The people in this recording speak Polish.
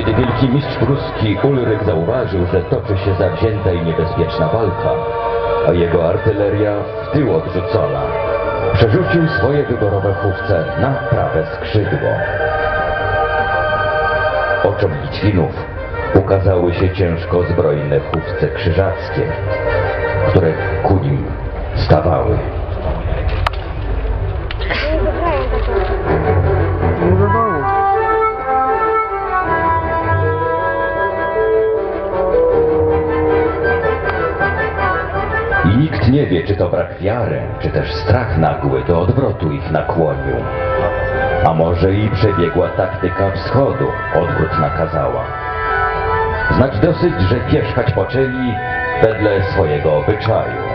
Kiedy wielki mistrz pruski Ulryk zauważył, że toczy się zawzięta i niebezpieczna walka, a jego artyleria w tył odrzucona, przerzucił swoje wyborowe chówce na prawe skrzydło. Oczom Litwinów ukazały się ciężko zbrojne chówce krzyżackie, które ku nim stawały. Nikt nie wie, czy to brak wiary, czy też strach nagły do odwrotu ich nakłonił. A może i przebiegła taktyka wschodu, odwrót nakazała. Znać dosyć, że pierzchać poczęli wedle swojego obyczaju.